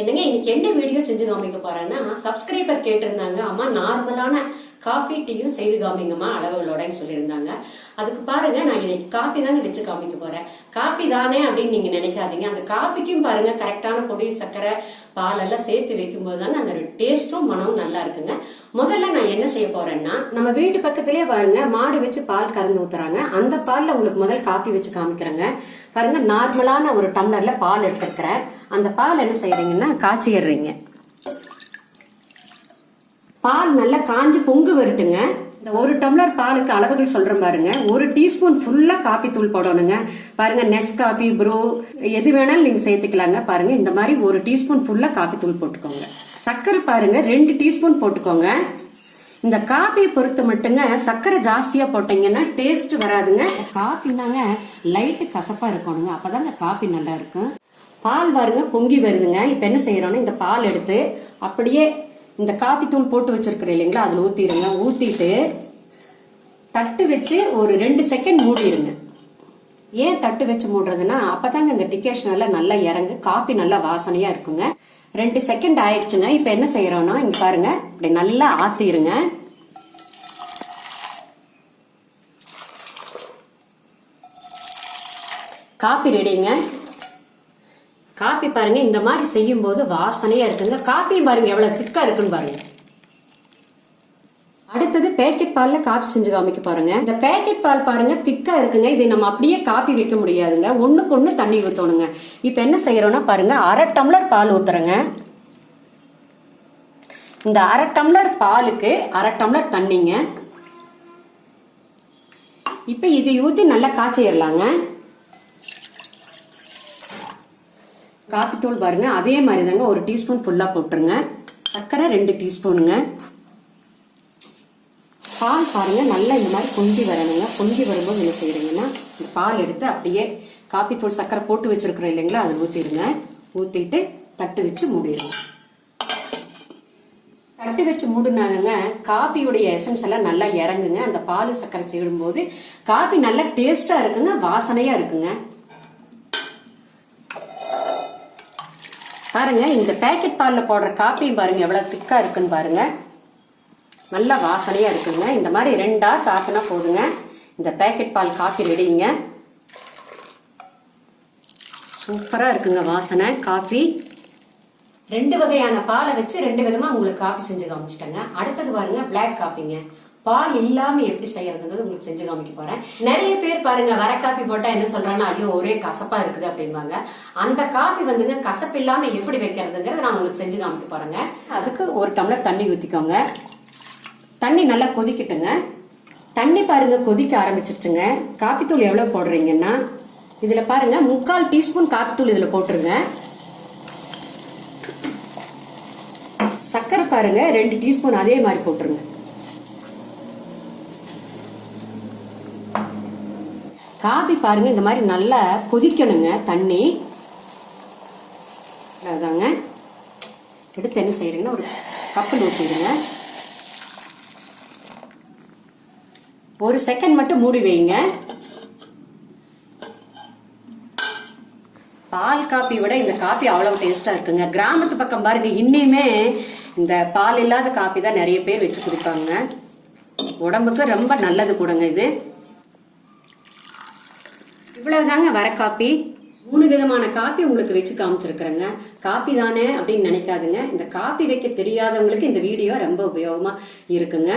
என்னங்க இன்னைக்கு என்ன வீடியோ செஞ்சு காமிக்க போறேன்னா சப்ஸ்கிரைபர் கேட்டிருந்தாங்க. அம்மா நார்மலான காஃபி டீயும் செய்து காமிங்கம்மா அளவுகளோடன்னு சொல்லியிருந்தாங்க. அதுக்கு பாருங்க நான் இன்னைக்கு காப்பி தாங்க வச்சு காமிக்க போறேன். காப்பி தானே அப்படின்னு நீங்க நினைக்காதீங்க. அந்த காப்பிக்கும் பாருங்க கரெக்டான பொடி சர்க்கரை பால் எல்லாம் சேர்த்து வைக்கும்போது தாங்க அந்த டேஸ்டும் மனமும் நல்லா இருக்குங்க. முதல்ல நான் என்ன செய்ய போறேன்னா நம்ம வீட்டு பக்கத்திலே பாருங்க மாடு வச்சு பால் கறந்து ஊத்துறாங்க. அந்த பால்ல உங்களுக்கு முதல் காப்பி வச்சு காமிக்கிறேங்க. பாருங்க நார்மலான ஒரு டம்ளர்ல பால் எடுத்துருக்கிறேன். அந்த பால் என்ன செய்யறீங்கன்னா காய்ச்சிடுறீங்க பால் நல்லா காஞ்சு பொங்கு வருட்டுங்க. இந்த ஒரு டம்ளர் பாலுக்கு அளவுகள் சொல்றேன் பாருங்க. ஒரு டீஸ்பூன் ஃபுல்லா காப்பி தூள் போடணுங்க. பாருங்க நெஸ் காஃபி ப்ரோ எது வேணாலும் நீங்க சேர்த்துக்கலாங்க. பாருங்க இந்த மாதிரி ஒரு டீஸ்பூன் ஃபுல்லா காப்பி தூள் போட்டுக்கோங்க. சர்க்கரை பாருங்க ரெண்டு டீஸ்பூன் போட்டுக்கோங்க. இந்த காபியை பொறுத்து மட்டுங்க சர்க்கரை ஜாஸ்தியா போட்டீங்கன்னா டேஸ்ட் வராதுங்க. காஃபினாங்க லைட்டு கசப்பா இருக்கணுங்க. அப்பதாங்க காப்பி நல்லா இருக்கும். பால் பாருங்க பொங்கி வருதுங்க. இப்ப என்ன செய்யறோம்னா இந்த பால் எடுத்து அப்படியே இந்த காபி தூள் போட்டு வச்சிருக்கிறேன் இல்லைங்களா? அதில் ஊற்றிடுங்க ஊற்றிட்டு தட்டு வச்சு ஒரு ரெண்டு செகண்ட் மூடிடுங்க ஏன் தட்டு வச்சு மூடுறதுன்னா அப்பதாங்க இந்த டிகேஷன் எல்லாம் நல்லா இறங்கு. காப்பி நல்லா வாசனையா இருக்குங்க. ரெண்டு செகண்ட் ஆயிடுச்சுங்க. இப்போ என்ன செய்யறோம்னா இங்க பாருங்க. இப்படி நல்லா ஆத்திருங்க. காப்பி ரெடிங்க காப்பி பாருங்க இந்த மாதிரி செய்யும் போது வாசனையா இருக்குங்க. காப்பியும் பாருங்க எவ்வளவு திக்கா இருக்குன்னு பாருங்க. அடுத்தது பேக்கெட் பால்ல காப்பி செஞ்சு காமிக்க பாருங்க. இந்த பேக்கெட் பால் பாருங்க திக்கா இருக்குங்க. இதை நம்ம அப்படியே காப்பி வைக்க முடியாதுங்க. ஒண்ணுக்கு ஒண்ணு தண்ணி ஊத்தணுங்க. இப்ப என்ன செய்யறோம்னா பாருங்க அரை டம்ளர் பால் ஊத்துறங்க. இந்த அரை டம்ளர் பாலுக்கு அரை டம்ளர் தண்ணிங்க. இப்ப இதை ஊத்தி நல்லா காய்ச்சிடலாங்க காப்பித்தூள் பாருங்க. அதே மாதிரி தாங்க ஒரு டீஸ்பூன் ஃபுல்லாக போட்டுருங்க. சர்க்கரை ரெண்டு டீஸ்பூனுங்க. பால் பாருங்க. நல்லா இந்த மாதிரி பொங்கி வரணுங்க. பொங்கி வரும்போது என்ன செய்யறீங்கன்னா இந்த பால் எடுத்து அப்படியே காப்பித்தூள் சர்க்கரை போட்டு வச்சிருக்கிறோம் இல்லைங்களா அதை ஊற்றிடுங்க ஊற்றிட்டு தட்டு வச்சு மூடிடுங்க. தட்டு வச்சு மூடினாங்க காப்பியுடைய எசன்ஸ் எல்லாம் நல்லா இறங்குங்க. அந்த பால் சர்க்கரை சேரும்போது காப்பி நல்லா டேஸ்டா இருக்குங்க வாசனையா இருக்குங்க. பாருங்க இந்த பேக்கெட் பாலில் போடுற காப்பியும் பாருங்க எவ்வளோ திக்கா இருக்குன்னு பாருங்க. நல்ல வாசனையாக இருக்குங்க. இந்த மாதிரி ரெண்டா காப்பினா போதுங்க. இந்த பேக்கெட் பால் காஃபி ரெடிங்க சூப்பராக இருக்குங்க வாசனை காஃபி ரெண்டு வகையான பாலை வச்சு ரெண்டு விதமாக உங்களுக்கு காஃபி செஞ்சு காமிச்சிட்டேங்க. அடுத்தது பாருங்க பிளாக் காஃபிங்க பால் இல்லாம எப்படி செய்யறதுங்கிறது உங்களுக்கு செஞ்சு காமிக்க போறேன். நிறைய பேர் பாருங்க வர காப்பி போட்டா என்ன சொல்றாங்கன்னா ஐயோ ஒரே கசப்பா இருக்குது அப்படிம்பாங்க. அந்த காப்பி வந்துங்க கசப்பு இல்லாம எப்படி வைக்கிறதுங்கிறத நான் உங்களுக்கு செஞ்சு காமிக்க போறேங்க. அதுக்கு ஒரு டம்ளர் தண்ணி ஊத்திக்கோங்க. தண்ணி நல்லா கொதிக்கட்டுங்க. தண்ணி பாருங்க கொதிக்க ஆரம்பிச்சிருச்சுங்க. காப்பித்தூள் எவ்வளவு போடுறீங்கன்னா இதுல பாருங்க முக்கால் டீஸ்பூன் காப்பித்தூள் இதுல போட்டுருங்க. சர்க்கரை பாருங்க ரெண்டு டீஸ்பூன் அதே மாதிரி போட்டுருங்க. காபி பாருங்க இந்த மாதிரி நல்லா கொதிக்கணுங்க தண்ணி. அதாங்க. எடுத்து என்ன செய்யறீங்கன்னா ஒரு கப்பில் ஊற்றிடுங்க ஒரு செகண்ட் மட்டும் மூடி வைங்க. பால் காப்பி விட இந்த காப்பி அவ்வளவு டேஸ்டா இருக்குங்க. கிராமத்து பக்கம் பாருங்க இன்னையுமே இந்த பால் இல்லாத காப்பி தான் நிறைய பேர் வச்சு குடிப்பாங்க. உடம்புக்கு ரொம்ப நல்லது கூடங்க இது. இவ்வளவுதாங்க வர காப்பி? மூணு விதமான காப்பி உங்களுக்கு வச்சு காமிச்சிருக்கிறேங்க. காப்பி தானே அப்படின்னு நினைக்காதுங்க. இந்த காப்பி வைக்க தெரியாதவங்களுக்கு இந்த வீடியோ ரொம்ப உபயோகமா இருக்குங்க.